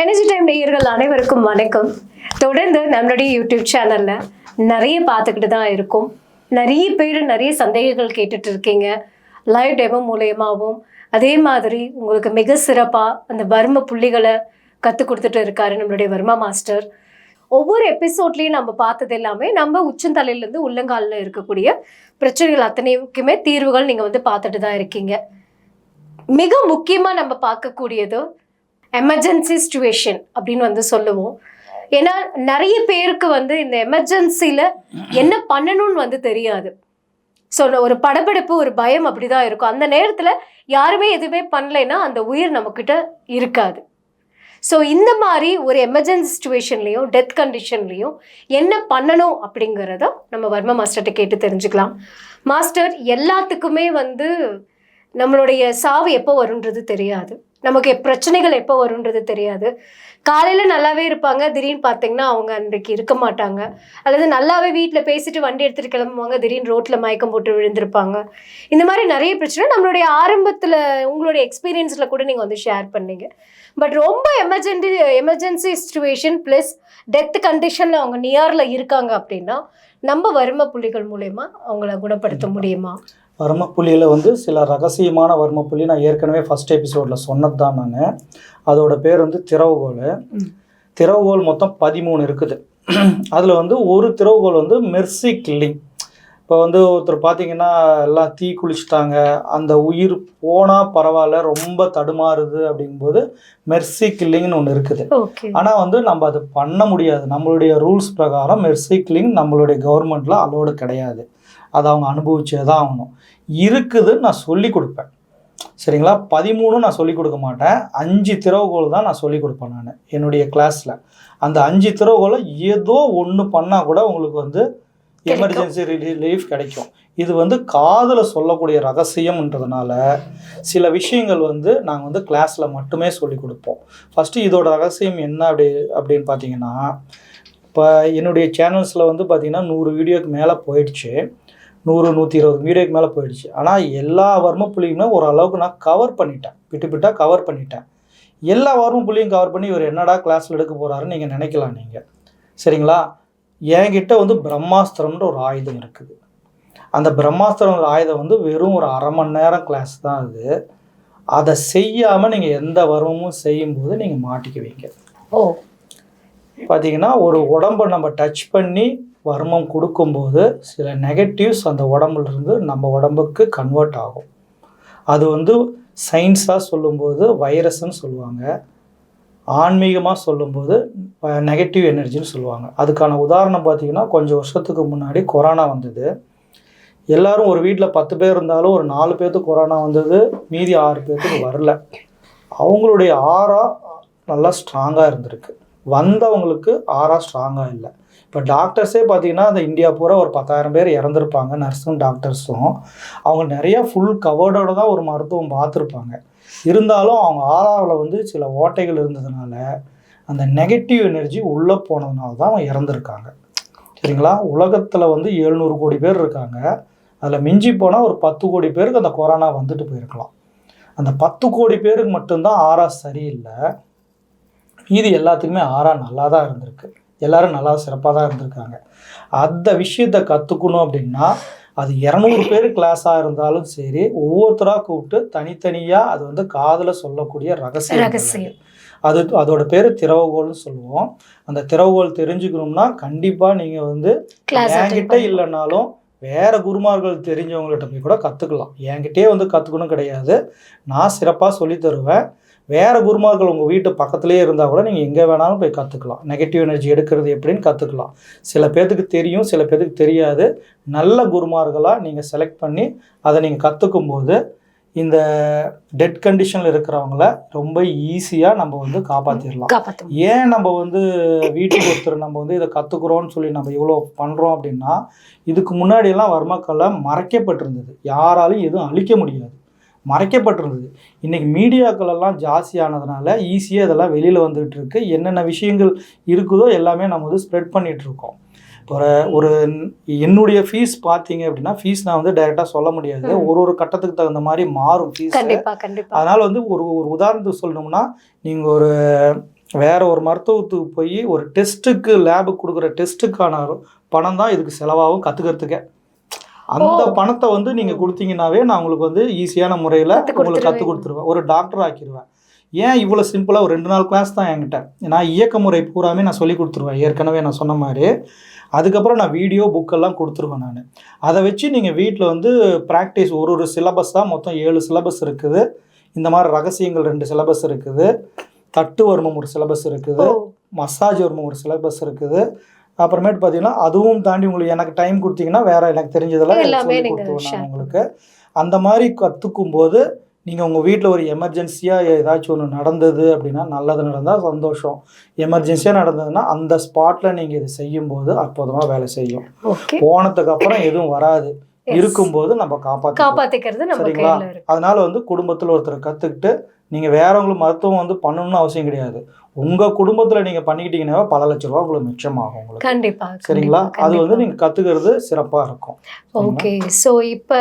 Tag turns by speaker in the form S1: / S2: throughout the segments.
S1: Energy time நேயர்கள் அனைவருக்கும் வணக்கம். தொடர்ந்து நம்மளுடைய யூடியூப் சேனல்ல நிறைய பார்த்துக்கிட்டு தான் இருக்கும். நிறைய பேர் நிறைய சந்தேகங்கள் கேட்டுட்டு இருக்கீங்க. லைவ் டெமோ மூலயமாவும். அதே மாதிரி உங்களுக்கு மிக சிறப்பாக அந்த வர்ம புள்ளிகளை கற்றுக் கொடுத்துட்டு இருக்காரு நம்மளுடைய வர்மா மாஸ்டர். ஒவ்வொரு எபிசோட்லேயும் நம்ம பார்த்தது எல்லாமே நம்ம உச்சந்தலையிலேருந்து உள்ளங்காலில் இருக்கக்கூடிய பிரச்சனைகள் அத்தனைக்குமே தீர்வுகள் நீங்கள் வந்து பார்த்துட்டு தான் இருக்கீங்க. மிக முக்கியமாக நம்ம பார்க்கக்கூடியது எமர்ஜென்சி சுச்சுவேஷன் அப்படின்னு வந்து சொல்லுவோம். ஏன்னா நிறைய பேருக்கு வந்து இந்த எமர்ஜென்சியில் என்ன பண்ணணும்னு வந்து தெரியாது. ஸோ ஒரு படபடப்பு ஒரு பயம் அப்படிதான் இருக்கும். அந்த நேரத்தில் யாருமே எதுவுமே பண்ணலைன்னா அந்த உயிர் நம்மக்கிட்ட இருக்காது. ஸோ இந்த மாதிரி ஒரு எமர்ஜென்சி சுச்சுவேஷன்லேயும் டெத் கண்டிஷன்லேயும் என்ன பண்ணணும் அப்படிங்கிறத நம்ம வர்ம மாஸ்டர்கிட்ட கேட்டு தெரிஞ்சுக்கலாம். மாஸ்டர் எல்லாத்துக்குமே வந்து நம்மளுடைய சாவு எப்போ வரும்ன்றது தெரியாது. நமக்கு பிரச்சனைகள் எப்போ வரும்ன்றது தெரியாது. காலையில் நல்லாவே இருப்பாங்க. திடீர்னு பார்த்தீங்கன்னா அவங்க அன்றைக்கு இருக்க மாட்டாங்க. அல்லது நல்லாவே வீட்டில் பேசிட்டு வண்டி எடுத்துகிட்டு கிளம்புவாங்க. திடீர்னு ரோட்டில் மயக்கம் போட்டு விழுந்திருப்பாங்க. இந்த மாதிரி நிறைய பிரச்சனை நம்மளுடைய ஆரம்பத்தில் உங்களுடைய எக்ஸ்பீரியன்ஸில் கூட நீங்கள் வந்து ஷேர் பண்ணீங்க. பட் ரொம்ப emergency emergency situation plus death கண்டிஷனில் அவங்க நியரில் இருக்காங்க அப்படின்னா நம்ம வறுமை புள்ளிகள் மூலயமா அவங்கள குணப்படுத்த முடியுமா?
S2: வர்மப்புள்ளியில் வந்து சில ரகசியமான வர்மப்புள்ளி நான் ஏற்கனவே ஃபஸ்ட் எபிசோடில் சொன்னது தான் நான். அதோட பேர் வந்து திறவுகோல். திறவுகோல் மொத்தம் பதிமூணு இருக்குது. அதில் வந்து ஒரு திறவுகோல் வந்து மெர்சி கில்லிங் இப்போ வந்து ஒருத்தர் பார்த்தீங்கன்னா எல்லாம் தீ குளிச்சிட்டாங்க. அந்த உயிர் போனால் பரவாயில்ல ரொம்ப தடுமாறுது அப்படிங்கும்போது மெர்சி கில்லிங்னு ஒன்று இருக்குது. ஆனால் வந்து நம்ம அது பண்ண முடியாது. நம்மளுடைய ரூல்ஸ் பிரகாரம் மெர்சி கில்லிங் நம்மளுடைய கவர்மெண்ட்டில் அலோடு கிடையாது. அதை அவங்க அனுபவிச்சே தான் ஆகணும். இருக்குதுன்னு நான் சொல்லி கொடுப்பேன். சரிங்களா? பதிமூணு நான் சொல்லி கொடுக்க மாட்டேன். அஞ்சு திறவுகோல் தான் நான் சொல்லி கொடுப்பேன் நான் என்னுடைய கிளாஸில் அந்த அஞ்சு திறவுகோலை ஏதோ ஒன்று பண்ணால் கூட உங்களுக்கு வந்து. எமர்ஜென்சி ரிலீஃப் கிடைக்கும். இது வந்து காதில் சொல்லக்கூடிய ரகசியம்ன்றதுனால சில விஷயங்கள் வந்து நாங்கள் வந்து கிளாஸில் மட்டுமே சொல்லி கொடுப்போம். ஃபஸ்ட்டு இதோட ரகசியம் என்ன அப்படி அப்படின்னு பார்த்தீங்கன்னா இப்போ என்னுடைய சேனல்ஸில் வந்து பார்த்திங்கன்னா நூறு வீடியோக்கு மேலே போயிடுச்சு. நூறு நூற்றி இருபது வீடியோக்கு மேலே போயிடுச்சு. ஆனால் எல்லா வர்ம புள்ளியுமே ஓரளவுக்கு நான் கவர் பண்ணிட்டேன். விட்டு விட்டால் கவர் பண்ணிட்டேன். எல்லா வர்ம புள்ளியும் கவர் பண்ணி இவர் என்னடா கிளாஸில் எடுக்க போகிறாருன்னு நீங்கள் நினைக்கலாம் நீங்கள் சரிங்களா? என்கிட்ட வந்து பிரம்மாஸ்திரம்ன்ற ஒரு ஆயுதம் இருக்குது. அந்த பிரம்மாஸ்திரம் ஆயுதம் வந்து வெறும் ஒரு அரை மணி நேரம் கிளாஸ் தான் அது. அதை செய்யாமல் நீங்கள் எந்த வர்மமும் செய்யும்போது நீங்கள் மாட்டிக்குவீங்க.
S1: ஓ.
S2: பார்த்தீங்கன்னா ஒரு உடம்பை நம்ம டச் பண்ணி வர்மம் கொடுக்கும்போது சில நெகட்டிவ்ஸ் அந்த உடம்புல இருந்து நம்ம உடம்புக்கு கன்வெர்ட் ஆகும். அது வந்து சயின்ஸாக சொல்லும்போது வைரஸ்ன்னு சொல்லுவாங்க. ஆன்மீகமாக சொல்லும்போது நெகட்டிவ் எனர்ஜின்னு சொல்லுவாங்க. அதுக்கான உதாரணம் பார்த்தீங்கன்னா கொஞ்சம் வருஷத்துக்கு முன்னாடி கொரோனா வந்தது. எல்லாரும் ஒரு வீட்டில் பத்து பேர் இருந்தாலும் ஒரு நாலு பேர்த்துக்கு கொரோனா வந்தது. மீதி ஆறு பேர்த்துக்கு வரல. அவங்களுடைய ஆறா நல்லா ஸ்ட்ராங்காக இருந்திருக்கு. வந்தவங்களுக்கு ஆறா ஸ்ட்ராங்காக இல்லை. இப்போ டாக்டர்ஸே பார்த்தீங்கன்னா அந்த இந்தியா பூரா ஒரு பத்தாயிரம் பேர் இறந்துருப்பாங்க. நர்ஸும் டாக்டர்ஸும் அவங்க நிறையா ஃபுல் கவர்டோட தான் ஒரு மருத்துவம் பார்த்துருப்பாங்க இருந்தாலும் அவங்க ஆறாவில் வந்து சில ஓட்டைகள் இருந்ததுனால அந்த நெகட்டிவ் எனர்ஜி உள்ளே போனதுனால தான் அவங்க இறந்துருக்காங்க. சரிங்களா? உலகத்தில் வந்து எழுநூறு கோடி பேர் இருக்காங்க. அதில் மிஞ்சி போனால் ஒரு பத்து கோடி பேருக்கு அந்த கொரோனா வந்துட்டு போயிருக்கலாம். அந்த பத்து கோடி பேருக்கு மட்டும்தான் ஆறா சரியில்லை. மீதி எல்லாத்துக்குமே ஆறா நல்லா தான் இருந்திருக்கு. எல்லோரும் நல்லா சிறப்பாக தான் இருந்திருக்காங்க. அந்த விஷயத்தை கற்றுக்கணும் அப்படின்னா அது இரநூறு பேர் கிளாஸாக இருந்தாலும் சரி ஒவ்வொருத்தராக கூப்பிட்டு தனித்தனியாக அது வந்து காதில் சொல்லக்கூடிய ரகசியம்
S1: ரகசியம்.
S2: அது அதோட பேர் திறவுகோல்னு சொல்லுவோம். அந்த திறவுகோல் தெரிஞ்சுக்கணும்னா கண்டிப்பாக நீங்கள் வந்து என்கிட்ட இல்லைனாலும் வேற குருமார்கள் தெரிஞ்சவங்கள்ட்ட போய் கூட கற்றுக்கலாம் என்கிட்டயே வந்து கற்றுக்கணும் கிடையாது. நான் சிறப்பாக சொல்லி தருவேன். வேற குருமார்கள் உங்கள் வீட்டு பக்கத்துலேயே இருந்தால் கூட நீங்கள் எங்கே வேணாலும் போய் கற்றுக்கலாம் நெகட்டிவ் எனர்ஜி எடுக்கிறது எப்படின்னு கற்றுக்கலாம் சில பேர்த்துக்கு தெரியும் சில பேர்த்துக்கு தெரியாது. நல்ல குருமார்களாக நீங்கள் செலக்ட் பண்ணி அதை நீங்கள் கற்றுக்கும் போது இந்த டெட் கண்டிஷனில் இருக்கிறவங்கள ரொம்ப ஈஸியாக நம்ம வந்து காப்பாற்றிடலாம் ஏன் நம்ம வந்து வீட்டுக்கு ஒருத்தர் நம்ம வந்து இதை கற்றுக்குறோம்னு சொல்லி நம்ம இவ்வளோ பண்ணுறோம் அப்படின்னா இதுக்கு முன்னாடியெல்லாம் வர்மக்கலை மறைக்கப்பட்டிருந்தது. யாராலும் எதுவும் அழிக்க முடியாது. மறைக்கப்பட்டிருந்தது. இன்னைக்கு மீடியாக்கள் எல்லாம் ஜாஸ்தியானதுனால ஈஸியாக இதெல்லாம் வெளியில் வந்துகிட்டு இருக்கு என்னென்ன விஷயங்கள் இருக்குதோ எல்லாமே நம்ம வந்து ஸ்ப்ரெட் பண்ணிட்டு இருக்கோம் இப்போ ஒரு என்னுடைய ஃபீஸ் பார்த்தீங்க அப்படின்னா ஃபீஸ் நான் வந்து டைரெக்டாக சொல்ல முடியாது. ஒரு ஒரு கட்டத்துக்கு தகுந்த மாதிரி மாறும் ஃபீஸ் அதனால வந்து ஒரு ஒரு உதாரணத்துக்கு சொல்லணும்னா நீங்கள் ஒரு வேற ஒரு மருத்துவத்துக்கு போய் ஒரு டெஸ்ட்டுக்கு லேபுக்கு கொடுக்குற டெஸ்ட்டுக்கான பணம் தான் இதுக்கு செலவாகும் கற்றுக்கிறதுக்கே அந்த. பணத்தை வந்து நீங்கள் கொடுத்தீங்கன்னாவே நான் உங்களுக்கு வந்து ஈஸியான முறையில் உங்களுக்கு கற்றுக். கொடுத்துருவேன். ஒரு டாக்டர் ஆக்கிடுவேன் ஏன் இவ்வளோ சிம்பிளாக ஒரு ரெண்டு நாள் கிளாஸ் தான் என்கிட்ட? நான் இயக்க முறை பூராமே நான் சொல்லி கொடுத்துருவேன். ஏற்கனவே நான் சொன்ன மாதிரி. அதுக்கப்புறம் நான் வீடியோ புக்கெல்லாம் கொடுத்துருவேன் நான். அதை வச்சு நீங்கள் வீட்டில் வந்து ப்ராக்டிஸ் ஒரு ஒரு சிலபஸாக மொத்தம் ஏழு சிலபஸ் இருக்குது. இந்த மாதிரி ரகசியங்கள் ரெண்டு சிலபஸ் இருக்குது. தட்டு வர்மம் ஒரு சிலபஸ் இருக்குது. மசாஜ் வர்மம் ஒரு சிலபஸ் இருக்குது. அப்புறமேட்டு பார்த்தீங்கன்னா அதுவும் தாண்டி உங்களுக்கு எனக்கு டைம் கொடுத்தீங்கன்னா வேற எனக்கு தெரிஞ்சதெல்லாம் கொடுத்துருவேன் உங்களுக்கு. அந்த மாதிரி கற்றுக்கும் போது நீங்கள் உங்கள் வீட்டில் ஒரு எமர்ஜென்சியாக ஏதாச்சும் ஒன்று நடந்தது அப்படின்னா நல்லது நடந்தால் சந்தோஷம். எமர்ஜென்சியாக நடந்ததுன்னா அந்த ஸ்பாட்டில் நீங்கள் இது செய்யும்போது அற்புதமாக வேலை செய்யும். போனதுக்கு அப்புறம் எதுவும் வராது. இருக்கும்போது நம்ம காப்பாற்ற
S1: காப்பாத்திக்கிறது நம்ம
S2: சரிங்களா? அதனால வந்து குடும்பத்தில் ஒருத்தர் கற்றுக்கிட்டு நீங்கள் வேறவங்களுக்கு மருத்துவம் வந்து பண்ணணும்னு அவசியம் கிடையாது. உங்கள் குடும்பத்தில் நீங்கள் பண்ணிக்கிட்டீங்கன்னா பல லட்ச ரூபா உங்களுக்கு மிச்சமாகும் உங்களுக்கு.
S1: கண்டிப்பா
S2: சரிங்களா? அது வந்து
S1: கண்டிப்பா.
S2: நீங்கள் கற்றுக்கிறது சிறப்பாக இருக்கும்.
S1: ஓகே ஸோ இப்போ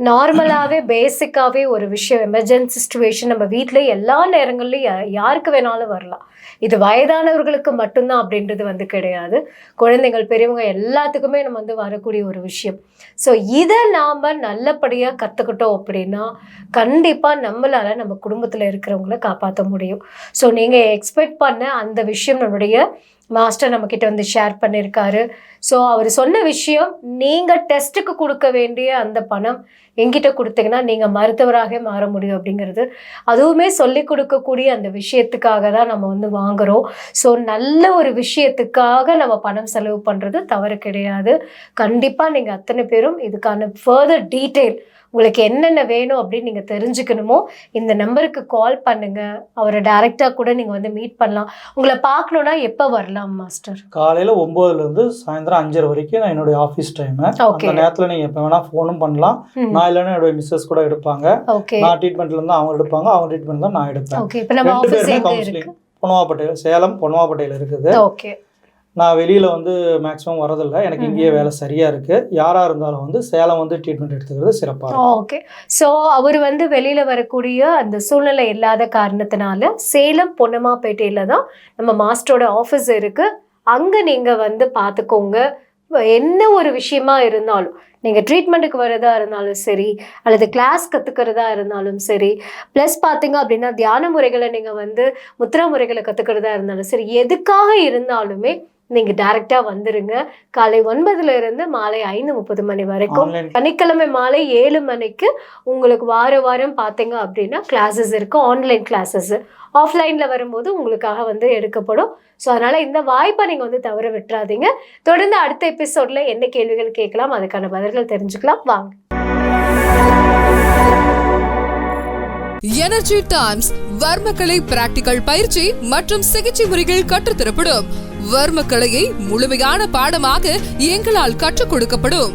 S1: நார்மலாகவே பேசிக்காகவே ஒரு விஷயம் எமர்ஜென்சி சுச்சுவேஷன் நம்ம வீட்டில் எல்லா நேரங்கள்லையும் யா- யாருக்கு வேணாலும் வரலாம். இது வயதானவர்களுக்கு மட்டும்தான் அப்படின்றது வந்து கிடையாது. குழந்தைகள் பெரியவங்க எல்லாத்துக்குமே நம்ம வந்து வரக்கூடிய ஒரு விஷயம். ஸோ இதை நாம் நல்லபடியாக கற்றுக்கிட்டோம் அப்படின்னா கண்டிப்பாக நம்மளால் நம்ம குடும்பத்தில் இருக்கிறவங்கள காப்பாற்ற முடியும். ஸோ நீங்கள் எக்ஸ்பெக்ட் பண்ண அந்த விஷயம் நம்மளுடைய மாஸ்டர் நம்மக்கிட்ட வந்து ஷேர் பண்ணியிருக்காரு ஸோ அவர் சொன்ன விஷயம் நீங்கள் டெஸ்ட்டுக்கு கொடுக்க வேண்டிய அந்த பணம் எங்கிட்ட கொடுத்தீங்கன்னா நீங்கள் மருத்துவராக மாற முடியும் அப்படிங்கிறது. அதுவுமே சொல்லி கொடுக்கக்கூடிய அந்த விஷயத்துக்காக தான் நம்ம வந்து வாங்குகிறோம் ஸோ நல்ல ஒரு விஷயத்துக்காக நம்ம பணம் செலவு பண்ணுறது தவறு கிடையாது. கண்டிப்பாக நீங்கள் அத்தனை பேரும் இதுக்கான ஃபர்தர் டீட்டெயில் உங்களுக்கு என்னென்ன வேணும் அப்படின்னு நீங்கள் தெரிஞ்சுக்கணுமோ இந்த நம்பருக்கு கால் பண்ணுங்க. அவரை டைரெக்டாக கூட நீங்கள் வந்து மீட் பண்ணலாம். உங்களை பார்க்கணுன்னா எப்போ வரலாம் மாஸ்டர்
S2: காலையில் ஒம்போதுலேருந்து சாயந்தரம் அஞ்சரை வரைக்கும் நான் என்னுடைய ஆஃபீஸ் டைமு. அந்த நேரத்தில் நீங்கள் எப்போ வேணால் ஃபோனும் பண்ணலாம். நான் இல்லைன்னா என்னுடைய மிஸ்ஸஸ் கூட எடுப்பாங்க.
S1: ஓகே
S2: நான் ட்ரீட்மெண்ட்ல இருந்து அவங்க எடுப்பாங்க அவங்க ட்ரீட்மெண்ட் தான் நான் எடுப்பேன்.
S1: ஓகே இப்போ நம்ம ஆஃபீஸ்
S2: பொன்னவாப்பட்டையில் சேலம் பொன்னவாப்பட்டையில் இருக்குது.
S1: ஓகே
S2: நான் வெளியில் வந்து மேக்ஸிமம் வரதில்லை எனக்கு இங்கேயே வேலை சரியாக இருக்குது யாராக இருந்தாலும் வந்து சேலம் வந்து ட்ரீட்மெண்ட் எடுத்துக்கிறது சிறப்பாக
S1: ஓகே ஸோ அவர் வந்து வெளியில் வரக்கூடிய அந்த சூழ்நிலை இல்லாத காரணத்தினால சேலம் பொன்னமாப்பேட்டையில் தான் நம்ம மாஸ்டரோட ஆஃபீஸ் இருக்குது அங்கே நீங்கள் வந்து பார்த்துக்கோங்க என்ன ஒரு விஷயமா இருந்தாலும் நீங்கள் ட்ரீட்மெண்ட்டுக்கு வரதா இருந்தாலும் சரி அல்லது கிளாஸ் கற்றுக்கிறதா இருந்தாலும் சரி ப்ளஸ் பார்த்தீங்க அப்படின்னா தியான முறைகளை நீங்கள் வந்து முத்ரா முறைகளை கற்றுக்கிறதா இருந்தாலும் சரி எதுக்காக இருந்தாலுமே நீங்கள் டைரெக்டாக வந்துருங்க. காலை ஒன்பதுல இருந்து மாலை ஐந்து முப்பது மணி வரைக்கும். சனிக்கிழமை மாலை ஏழு மணிக்கு உங்களுக்கு வார வாரம் பார்த்தீங்க அப்படின்னா கிளாஸஸ் இருக்குது ஆன்லைன் கிளாஸஸ் ஆஃப்லைனில் வரும்போது உங்களுக்காக வந்து எடுக்கப்படும். ஸோ அதனால் இந்த வாய்ப்பை நீங்கள் வந்து தவற விட்டுறாதீங்க. தொடர்ந்து அடுத்த எபிசோடில் என்ன கேள்விகள் கேட்கலாம் அதுக்கான பதில்கள் தெரிஞ்சுக்கலாம். வாங்க.
S3: எனர்ஜி டைம்ஸ் வர்மக்கலை பிராக்டிகல் பயிற்சி மற்றும் சிகிச்சை முறைகள் கற்றுத்தரப்படும் வர்ம கலையை முழுமையான பாடமாக எங்களால் கற்றுக் கொடுக்கப்படும்.